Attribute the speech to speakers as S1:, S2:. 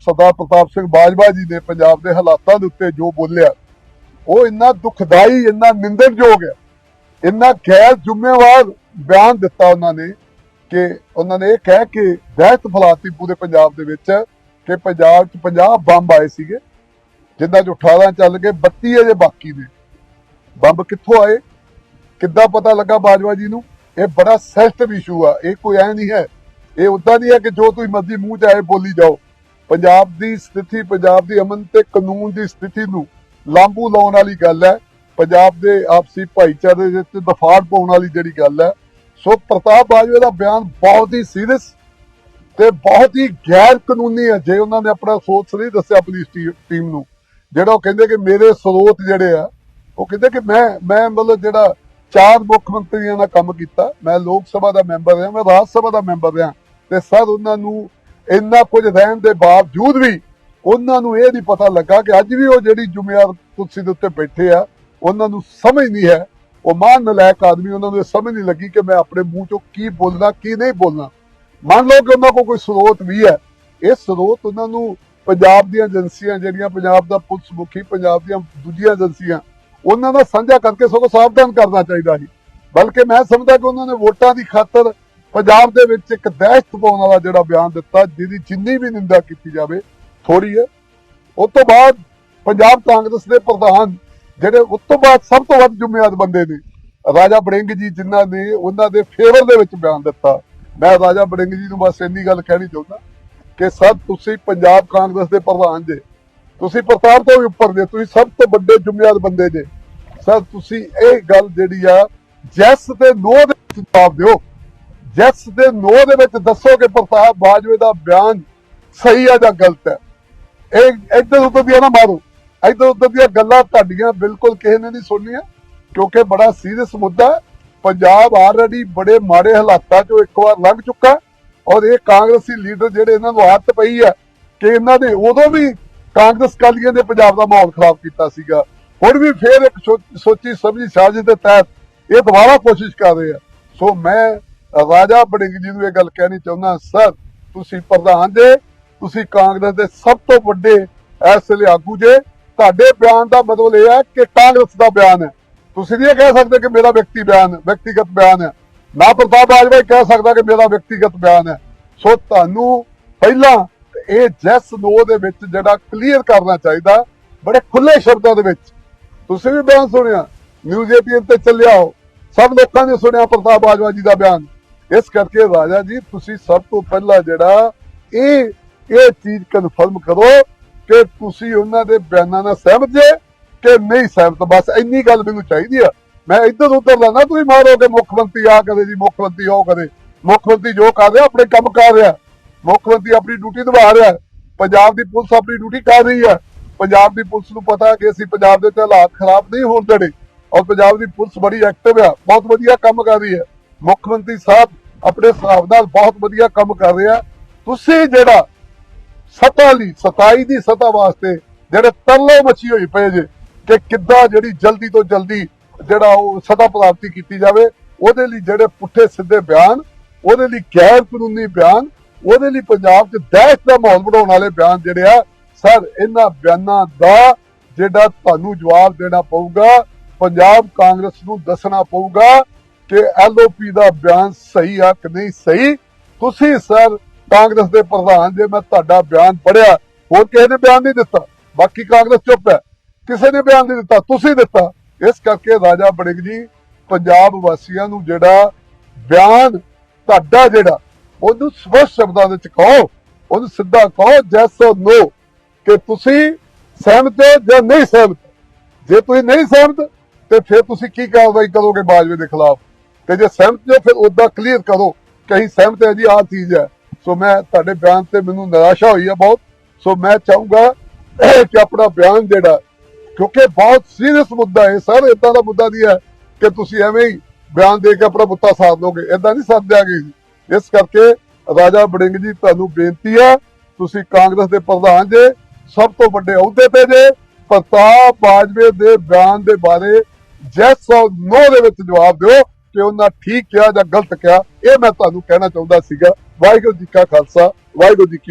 S1: ਸਰਦਾਰ ਪ੍ਰਤਾਪ ਸਿੰਘ ਬਾਜਵਾ ਜੀ ਨੇ ਪੰਜਾਬ ਦੇ ਹਾਲਾਤਾਂ ਦੇ ਉੱਤੇ ਜੋ ਬੋਲਿਆ, ਉਹ ਇੰਨਾ ਦੁਖਦਾਈ, ਇੰਨਾ ਨਿੰਦਣਯੋਗ ਹੈ, ਇੰਨਾ ਗੈਰ ਜ਼ਿੰਮੇਵਾਰ ਬਿਆਨ ਦਿੱਤਾ ਉਹਨਾਂ ਨੇ ਕਿ ਉਹਨਾਂ ਨੇ ਇਹ ਕਹਿ ਕੇ ਦਹਿਸ਼ਤ ਫੈਲਾਤੀ ਪੂਰੇ ਪੰਜਾਬ ਦੇ ਵਿੱਚ ਕਿ ਪੰਜਾਬ 'ਚ 50 ਬੰਬ ਆਏ ਸੀਗੇ ਜਿੱਦਾਂ ਚ 18 ਚੱਲ ਗਏ 32 ਅਜੇ ਬਾਕੀ ਨੇ। ਬੰਬ ਕਿੱਥੋਂ ਆਏ? ਕਿੱਦਾਂ ਪਤਾ ਲੱਗਾ ਬਾਜਵਾ ਜੀ ਨੂੰ? ਇਹ ਬੜਾ ਸੈਂਸਿਟਿਵ ਇਸ਼ੂ ਆ, ਇਹ ਕੋਈ ਐ ਨਹੀਂ ਹੈ, ਇਹ ਉਦਾਂ ਨਹੀਂ ਹੈ ਕਿ ਜੋ ਤੁਸੀਂ ਮਰਜ਼ੀ ਮੂੰਹ ਚ ਆਏ ਬੋਲੀ ਜਾਓ। ਪੰਜਾਬ ਦੀ ਸਥਿਤੀ, ਪੰਜਾਬ ਦੀ ਅਮਨ ਤੇ ਕਾਨੂੰਨ ਦੀ ਸਥਿਤੀ ਨੂੰ ਲਾਂਬੂ ਲਾਉਣ ਵਾਲੀ ਗੱਲ ਹੈ। ਪੰਜਾਬ ਦੇ ਆਪਸੀ ਭਾਈਚਾਰੇ ਦੇ ਵਿੱਚ ਦਫਾੜ ਪਾਉਣ ਵਾਲੀ ਜਿਹੜੀ ਗੱਲ ਹੈ। ਸੋ ਪ੍ਰਤਾਪ ਬਾਜਵਾ ਦਾ ਬਿਆਨ ਬਹੁਤ ਹੀ ਸੀਰੀਅਸ ਤੇ ਬਹੁਤ ਹੀ ਗੈਰ ਕਾਨੂੰਨੀ ਹੈ, ਜੇ ਉਹਨਾਂ ਨੇ ਆਪਣਾ ਸੋਚ ਨਹੀਂ ਦੱਸਿਆ ਆਪਣੀ ਟੀਮ ਨੂੰ। ਜਿਹੜਾ ਉਹ ਕਹਿੰਦੇ ਕਿ ਮੇਰੇ ਸਰੋਤ ਜਿਹੜੇ ਆ, ਉਹ ਕਹਿੰਦੇ ਕਿ ਮੈਂ ਮੈਂ ਮਤਲਬ ਜਿਹੜਾ ਚਾਰ ਮੁੱਖ ਮੰਤਰੀਆਂ ਨਾਲ ਕੰਮ ਕੀਤਾ, ਮੈਂ ਲੋਕ ਸਭਾ ਦਾ ਮੈਂਬਰ ਰਿਹਾ, ਮੈਂ ਰਾਜ ਸਭਾ ਦਾ ਮੈਂਬਰ ਰਿਹਾ ਤੇ ਸਰ ਉਹਨਾਂ ਨੂੰ ਇੰਨਾ ਕੁਝ ਰਹਿਣ ਦੇ ਬਾਵਜੂਦ ਵੀ ਉਹਨਾਂ ਨੂੰ ਇਹ ਨਹੀਂ ਪਤਾ ਲੱਗਾ ਕਿ ਅੱਜ ਵੀ ਉਹ ਜਿਹੜੀ ਜ਼ਿੰਮੇਵਾਰ ਕੁਰਸੀ ਦੇ ਉੱਤੇ ਬੈਠੇ ਆ, ਉਹਨਾਂ ਨੂੰ ਸਮਝ ਨਹੀਂ ਹੈ। ਉਹ ਮਾਨ ਨਲਾਇਕ ਆਦਮੀ, ਉਹਨਾਂ ਨੂੰ ਇਹ ਸਮਝ ਨਹੀਂ ਲੱਗੀ ਕਿ ਮੈਂ ਆਪਣੇ ਮੂੰਹ ਚੋਂ ਕੀ ਬੋਲਣਾ, ਕੀ ਨਹੀਂ ਬੋਲਣਾ। ਮੰਨ ਲਓ ਕਿ ਉਹਨਾਂ ਕੋਲ ਕੋਈ ਸਰੋਤ ਵੀ ਹੈ। ਇਹ ਸਰੋਤ ਉਹਨਾਂ ਨੂੰ ਪੰਜਾਬ ਦੀਆਂ ਏਜੰਸੀਆਂ ਜਿਹੜੀਆਂ, ਪੰਜਾਬ ਦਾ ਪੁਲਿਸ ਮੁਖੀ, ਪੰਜਾਬ ਦੀਆਂ ਦੂਜੀਆਂ ਏਜੰਸੀਆਂ, ਉਹਨਾਂ ਦਾ ਸਾਂਝਾ ਕਰਕੇ ਸਗੋਂ ਸਾਵਧਾਨ ਕਰਨਾ ਚਾਹੀਦਾ ਸੀ। ਬਲਕਿ ਮੈਂ ਸਮਝਦਾ ਕਿ ਉਹਨਾਂ ਨੇ ਵੋਟਾਂ ਦੀ ਖਾਤਰ ਪੰਜਾਬ ਦੇ ਵਿੱਚ ਇੱਕ ਦਹਿਸ਼ਤ ਪਾਉਣ ਵਾਲਾ ਜਿਹੜਾ ਬਿਆਨ ਦਿੱਤਾ, ਜਿਹਦੀ ਜਿੰਨੀ ਵੀ ਨਿੰਦਾ ਕੀਤੀ ਜਾਵੇ ਥੋੜੀ ਹੈ। ਉਸ ਤੋਂ ਬਾਅਦ ਪੰਜਾਬ ਕਾਂਗਰਸ ਦੇ ਪ੍ਰਧਾਨ ਜਿਹੜੇ ਉਸ ਤੋਂ ਬਾਅਦ ਸਭ ਤੋਂ ਵੱਧ ਜ਼ਿੰਮੇਵਾਰ ਬੰਦੇ ਨੇ, ਰਾਜਾ ਬੜਿੰਗ ਜੀ ਜਿਨ੍ਹਾਂ ਨੇ ਉਹਨਾਂ ਦੇ ਫੇਵਰ ਦੇ ਵਿੱਚ ਬਿਆਨ ਦਿੱਤਾ। ਮੈਂ ਰਾਜਾ ਬੜਿੰਗ ਜੀ ਨੂੰ ਬਸ ਇੰਨੀ ਗੱਲ ਕਹਿਣੀ ਚਾਹੁੰਦਾ ਕਿ ਸਰ, ਤੁਸੀਂ ਪੰਜਾਬ ਕਾਂਗਰਸ ਦੇ ਪ੍ਰਧਾਨ ਜੇ, ਤੁਸੀਂ ਪ੍ਰਤਾਪ ਤੋਂ ਵੀ ਉੱਪਰ ਜੇ ਤੁਸੀਂ ਸਭ ਤੋਂ ਵੱਡੇ ਜ਼ਿੰਮੇਵਾਰ ਬੰਦੇ ਜੇ। ਸਰ, ਤੁਸੀਂ ਇਹ ਗੱਲ ਜਿਹੜੀ ਆ, ਜੈਸ ਤੇ ਨੋ ਦੇ ਜਵਾਬ ਦਿਓ। ਜੈਸ ਦੇ ਨੋ ਦੇ ਵਿੱਚ ਦੱਸੋ ਕਿ ਪ੍ਰਤਾਪ ਬਾਜਵੇ ਦਾ ਬਿਆਨ ਸਹੀ ਆ ਜਾਂ ਗਲਤ ਹੈ? ਇਹ ਇੱਧਰ ਉੱਧਰ ਦੀਆਂ ਨਾ ਮਾਰੋ। ਇੱਧਰ ਉੱਧਰ ਦੀਆਂ ਗੱਲਾਂ ਤੁਹਾਡੀਆਂ ਬਿਲਕੁਲ ਕਿਸੇ ਨੇ ਨਹੀਂ ਸੁਣਨੀਆਂ, ਕਿਉਂਕਿ ਬੜਾ ਸੀਰੀਅਸ ਮੁੱਦਾ ਪੰਜਾਬ ਆਲਰੇਡੀ ਬੜੇ ਮਾੜੇ ਹਾਲਾਤਾਂ ਚੋਂ ਇੱਕ ਵਾਰ ਲੰਘ ਚੁੱਕਾ ਔਰ ਇਹ ਕਾਂਗਰਸੀ ਲੀਡਰ ਜਿਹੜੇ ਇਹਨਾਂ ਨੂੰ ਆਦਤ ਪਈ ਹੈ ਕਿ ਇਹਨਾਂ ਨੇ ਉਦੋਂ ਵੀ ਕਾਂਗਰਸ ਕਾਲੀਆਂ ਨੇ ਪੰਜਾਬ ਦਾ ਮਾਹੌਲ ਖਰਾਬ ਕੀਤਾ ਸੀਗਾ। ਹੁਣ ਵੀ ਫੇਰ ਇੱਕ ਸੋਚੀ ਸਮਝੀ ਸਾਜ਼ਿਸ਼ ਦੇ ਤਹਿਤ ਇਹ ਦੁਬਾਰਾ ਕੋਸ਼ਿਸ਼ ਕਰ ਰਹੇ ਆ। ਸੋ ਮੈਂ ਰਾਜਾ ਬੜਿੰਗ ਜੀ ਨੂੰ ਇਹ ਗੱਲ ਕਹਿਣੀ ਚਾਹੁੰਦਾ, ਸਰ, ਤੁਸੀਂ ਪ੍ਰਧਾਨ ਜੇ, ਤੁਸੀਂ ਕਾਂਗਰਸ ਦੇ ਸਭ ਤੋਂ ਵੱਡੇ ਇਸ ਵੇਲੇ ਆਗੂ ਜੇ, ਤੁਹਾਡੇ ਬਿਆਨ ਦਾ ਮਤਲਬ ਇਹ ਹੈ ਕਿ ਕਾਂਗਰਸ ਦਾ ਬਿਆਨ ਹੈ। ਤੁਸੀਂ ਨਹੀਂ ਇਹ ਕਹਿ ਸਕਦੇ ਕਿ ਮੇਰਾ ਵਿਅਕਤੀ ਬਿਆਨ ਵਿਅਕਤੀਗਤ ਬਿਆਨ ਹੈ। ਨਾ ਪ੍ਰਤਾਪ ਬਾਜਵਾ ਕਹਿ ਸਕਦਾ ਕਿ ਮੇਰਾ ਵਿਅਕਤੀਗਤ ਬਿਆਨ ਹੈ। ਸੋ ਤੁਹਾਨੂੰ ਪਹਿਲਾਂ ਇਹ ਜੈਸ ਨੋ ਦੇ ਵਿੱਚ ਜਿਹੜਾ ਕਲੀਅਰ ਕਰਨਾ ਚਾਹੀਦਾ, ਬੜੇ ਖੁੱਲੇ ਸ਼ਬਦਾਂ ਦੇ ਵਿੱਚ। ਤੁਸੀਂ ਵੀ ਬਿਆਨ ਸੁਣਿਆ, ਨਿਊਜ਼ 18 ਤੇ ਚੱਲਿਆ ਹੋ ਸਭ ਲੋਕਾਂ ਨੇ ਸੁਣਿਆ ਪ੍ਰਤਾਪ ਬਾਜਵਾ ਜੀ ਦਾ ਬਿਆਨ। ਇਸ ਕਰਕੇ ਰਾਜਾ ਜੀ, ਤੁਸੀਂ ਸਭ ਤੋਂ ਪਹਿਲਾਂ ਜਿਹੜਾ ਇਹ ਇਹ ਚੀਜ਼ ਕਨਫਰਮ ਕਰੋ ਕਿ ਤੁਸੀਂ ਉਹਨਾਂ ਦੇ ਬਿਆਨਾਂ ਨਾਲ ਸਹਿਮਤ ਜੇ ਕਿ ਨਹੀਂ ਸਹਿਮਤ। ਬਸ ਇੰਨੀ ਗੱਲ ਮੈਨੂੰ ਚਾਹੀਦੀ ਆ। ਮੈਂ ਇੱਧਰ ਉੱਧਰ ਲੈਣਾ ਤੁਸੀਂ ਮਾਰੋ ਕਿ ਮੁੱਖ ਮੰਤਰੀ ਆ ਕਦੇ ਜੀ, ਮੁੱਖ ਮੰਤਰੀ ਉਹ ਕਦੇ ਮੁੱਖ ਮੰਤਰੀ ਜੋ ਕਰ ਰਿਹਾ, ਆਪਣੇ ਕੰਮ ਕਰ ਰਿਹਾ। ਮੁੱਖ ਮੰਤਰੀ ਆਪਣੀ ਡਿਊਟੀ ਨਿਭਾ ਰਿਹਾ। ਪੰਜਾਬ ਦੀ ਪੁਲਿਸ ਆਪਣੀ ਡਿਊਟੀ ਕਰ ਰਹੀ ਹੈ ਪੰਜਾਬ ਦੀ ਪੁਲਿਸ ਨੂੰ ਪਤਾ ਕਿ ਅਸੀਂ ਪੰਜਾਬ ਦੇ ਹਾਲਾਤ ਖਰਾਬ ਨਹੀਂ ਹੋਣ ਦੇਣੇ। ਔਰ ਪੰਜਾਬ ਦੀ ਪੁਲਿਸ ਬੜੀ ਐਕਟਿਵ ਆ। ਬਹੁਤ ਵਧੀਆ ਕੰਮ ਕਰ ਰਹੀ ਹੈ। ਮੁੱਖ ਮੰਤਰੀ ਸਾਹਿਬ ਆਪਣੇ ਹਿਸਾਬ ਨਾਲ ਬਹੁਤ ਵਧੀਆ ਕੰਮ ਕਰ ਰਿਹਾ। ਤੁਸੀਂ ਜਿਹੜਾ ਸਤਾ ਲਈ 27 ਦੀ ਸਤਾ ਵਾਸਤੇ ਜਿਹੜੇ ਤਰਲੇ ਮੱਛੀ ਹੋਈ ਪਏ ਜੇ ਕਿ ਕਿੱਦਾਂ ਜਿਹੜੀ ਜਲਦੀ ਤੋਂ ਜਲਦੀ ਜਿਹੜਾ ਉਹ ਸਤਾ ਪ੍ਰਾਪਤੀ ਕੀਤੀ ਜਾਵੇ, ਉਹਦੇ ਲਈ ਜਿਹੜੇ ਪੁੱਠੇ ਸਿੱਧੇ ਬਿਆਨ, ਉਹਦੇ ਲਈ ਗੈਰ ਕਾਨੂੰਨੀ ਬਿਆਨ, ਉਹਦੇ ਲਈ ਪੰਜਾਬ 'ਚ ਦਹਿਸ਼ਤ ਦਾ ਮਾਹੌਲ ਬਣਾਉਣ ਵਾਲੇ ਬਿਆਨ ਜਿਹੜੇ ਆ, ਸਰ, ਇਹਨਾਂ ਬਿਆਨਾਂ ਦਾ ਜਿਹੜਾ ਤੁਹਾਨੂੰ ਜਵਾਬ ਦੇਣਾ ਪਊਗਾ, ਪੰਜਾਬ ਕਾਂਗਰਸ ਨੂੰ ਦੱਸਣਾ ਪਊਗਾ। ਕਿ ਐਲਓਪੀ ਦਾ ਬਿਆਨ ਸਹੀ ਆ ਕਿ ਨਹੀਂ ਸਹੀ? ਤੁਸੀਂ ਸਰ ਕਾਂਗਰਸ ਦੇ ਪ੍ਰਧਾਨ, ਜੇ ਮੈਂ ਤੁਹਾਡਾ ਬਿਆਨ ਪੜਿਆ ਹੋਰ ਕਿਸੇ ਨੇ ਬਿਆਨ ਨਹੀਂ ਦਿੱਤਾ? ਬਾਕੀ ਕਾਂਗਰਸ ਚੁੱਪ ਹੈ। ਕਿਸੇ ਨੇ ਬਿਆਨ ਨਹੀਂ ਦਿੱਤਾ, ਤੁਸੀਂ ਦਿੱਤਾ। ਇਸ ਕਰਕੇ ਰਾਜਾ ਬੜਿੰਗ ਜੀ, ਪੰਜਾਬ ਵਾਸੀਆਂ ਨੂੰ ਜਿਹੜਾ ਬਿਆਨ ਤੁਹਾਡਾ ਜਿਹੜਾ, ਉਹਨੂੰ ਸਪਸ਼ਟ ਸ਼ਬਦਾਂ ਵਿੱਚ ਕਹੋ, ਉਹਨੂੰ ਸਿੱਧਾ ਕਹੋ ਜੈਸ ਨੋ ਕਿ ਤੁਸੀਂ ਸਹਿਮਤ ਹੋ ਜਾਂ ਨਹੀਂ ਸਹਿਮਤ। ਜੇ ਤੁਸੀਂ ਨਹੀਂ ਸਹਿਮਤ, ਤੇ ਫਿਰ ਤੁਸੀਂ ਕੀ ਕਾਰਵਾਈ ਕਰੋਗੇ ਬਾਜਵੇ ਦੇ ਖਿਲਾਫ? ਤੇ ਜੇ ਸਹਿਮਤ ਜੋ ਫਿਰ ਉਦਾਂ ਕਲੀਅਰ ਕਰੋ ਕਿ ਅਸੀਂ ਸਹਿਮਤ ਹੈ ਜੀ, ਆਹ ਚੀਜ਼ ਹੈ। ਸੋ ਮੈਂ ਤੁਹਾਡੇ ਬਿਆਨ ਤੇ ਮੈਨੂੰ ਨਿਰਾਸ਼ਾ ਹੋਈ ਹੈ ਬਹੁਤ। ਸੋ ਮੈਂ ਚਾਹੂੰਗਾ ਕਿ ਆਪਣਾ ਬਿਆਨ ਜਿਹੜਾ, ਕਿਉਂਕਿ ਬਹੁਤ ਸੀਰੀਅਸ ਮੁੱਦਾ ਹੈ ਸਰ ਇਦਾਂ ਦਾ ਮੁੱਦਾ ਨਹੀਂ ਹੈ ਕਿ ਤੁਸੀਂ ਐਵੇਂ ਹੀ ਬਿਆਨ ਦੇ ਕੇ ਆਪਣਾ ਮੁੱਦਾ ਸਾਧ ਲੋਗੇ ਇਦਾਂ ਨਹੀਂ ਸਾਧ ਦਿਆਂਗੇ ਜੀ। ਇਸ ਕਰਕੇ ਰਾਜਾ ਬੜਿੰਗ ਜੀ, ਤੁਹਾਨੂੰ ਬੇਨਤੀ ਹੈ, ਤੁਸੀਂ ਕਾਂਗਰਸ ਦੇ ਪ੍ਰਧਾਨ ਜੇ, ਸਭ ਤੋਂ ਵੱਡੇ ਅਹੁਦੇ ਤੇ ਜੇ, ਪ੍ਰਤਾਪ ਬਾਜਵੇ ਦੇ ਬਿਆਨ ਦੇ ਬਾਰੇ ਜੈਸ ਔਰ ਨੋ ਦੇ ਵਿੱਚ ਜਵਾਬ ਦਿਓ। ਕਿ ਉਹਨਾਂ ਠੀਕ ਕਿਹਾ ਜਾਂ ਗਲਤ ਕਿਹਾ, ਇਹ ਮੈਂ ਤੁਹਾਨੂੰ ਕਹਿਣਾ ਚਾਹੁੰਦਾ ਸੀਗਾ। ਵਾਹਿਗੁਰੂ ਜੀ ਕਾ ਖਾਲਸਾ, ਵਾਹਿਗੁਰੂ ਜੀ ਕੀ